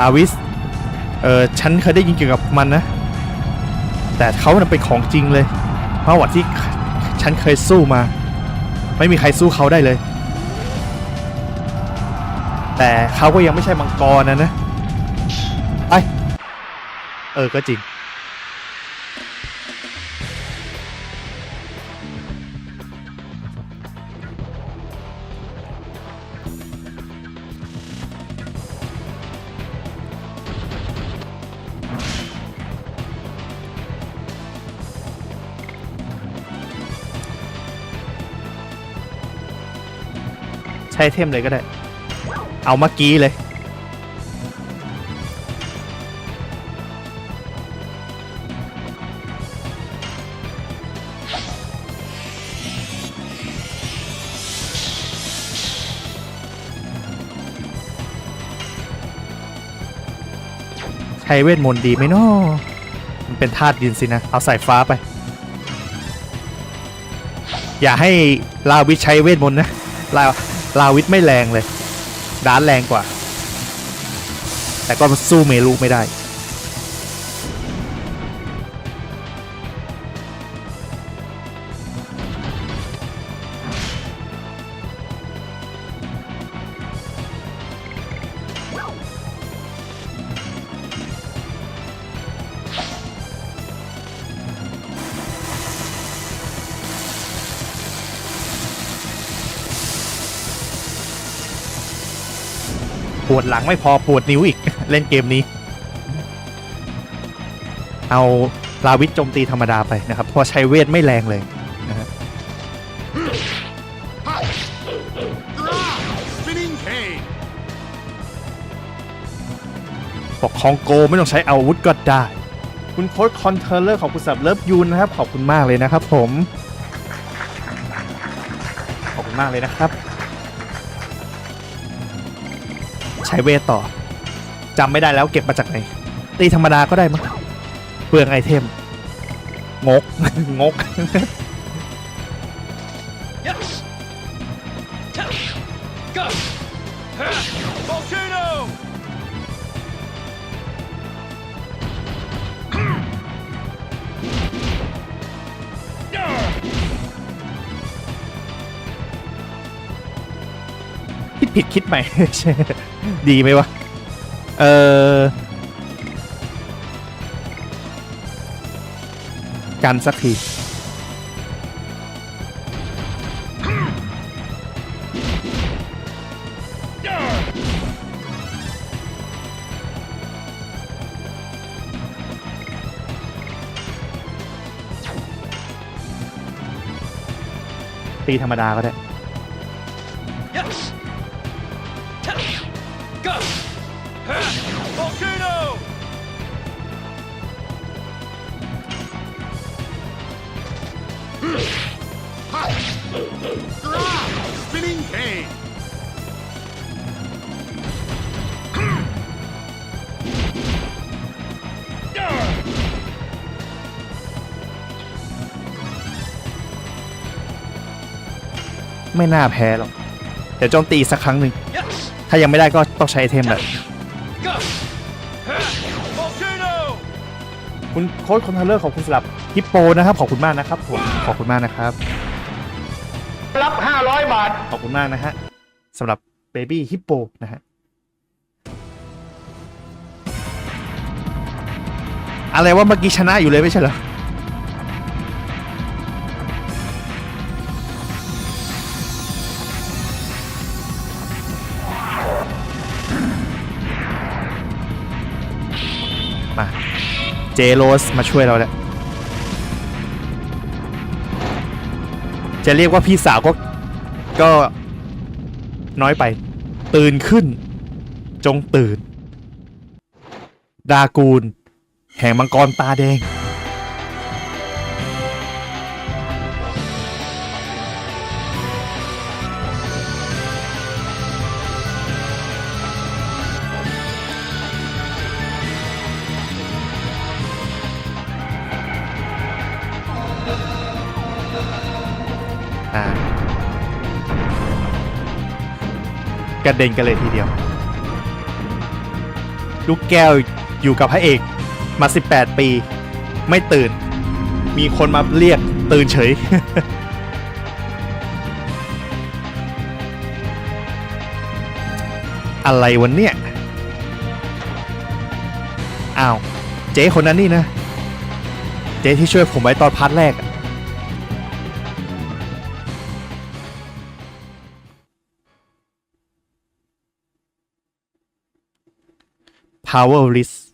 ลาวิส เออฉันเคยได้ยินเกี่ยวกับมันนะ แต่เขาน่ะเป็นของจริงเลยเพราะว่าที่ฉันเคยสู้มา ไม่มีใครสู้เขาได้เลย แต่เขาก็ยังไม่ใช่มังกรนะนะ ไอเออ ก็จริง ช้เทมเลยก็ได้ เอาเมื่อกี้เลย ใช้เวทมนต์ดีไหมนาะมันเป็นธาตุดินสินะ เอาสายฟ้าไป อย่าให้ลาวิใช้เวทมนต์นะลา ลาวิทไม่แรงเลยดานแรงกว่า แต่ก็สู้เมลูไม่ได้ ปวดหลังไม่พอปวดนิ้วอีก เล่นเกมนี้ เอาลาวิทโจมตีธรรมดาไปนะครับเพราะใช้เวทไม่แรงเลยนะฮะบอกคองโกไม่ต้องใช้อาวุธก็ได้ คุณโค้ดคอนเทอร์เลอร์ของคุณสับเลิฟยูนนะครับ ขอบคุณมากเลยนะครับผม ขอบคุณมากเลยนะครับ ใช้เวทต่อจำไม่ได้แล้วเก็บมาจากไหนตีธรรมดาก็ได้มั้งเปลืองไอเทม งก งก Volcano. ผิดคิดใหม่ ดีไหมวะ เออกันสักที ตีธรรมดาก็ได้ Spinning cane. ไม่น่าแพ้หรอก เดี๋ยวโจมตีสักครั้งหนึ่ง Yes. ถ้ายังไม่ได้ก็ต้องใช้ไอเทมแหละ Go. Volcano. คุณโค้ชคอนเทเลอร์ของคุณสลับฮิปโปนะครับ ขอบคุณมากนะครับผมขอบคุณมากนะครับ รับ 500 บาท ขอบคุณมากนะฮะสำหรับเบบี้ฮิปโปนะฮะ อะไรว่าเมื่อกี้ชนะอยู่เลยไม่ใช่เหรอ มา เจโรสมาช่วยเราแล้ว จะเรียกว่าพี่สาวก็ก็น้อยไป ตื่นขึ้น จงตื่น ดากูล แห่งมังกรตาแดง ระเด็นกันเลยทีเดียว ลูกแก้วอยู่กับพระเอกมา 18 ปี ไม่ตื่น มีคนมาเรียกตื่นเฉย อะไรวันเนี่ยอ้าว เจ๊คนนั้นนี่นะ เจ๊ที่ช่วยผมไว้ตอนพาร์ทแรกอะ power risk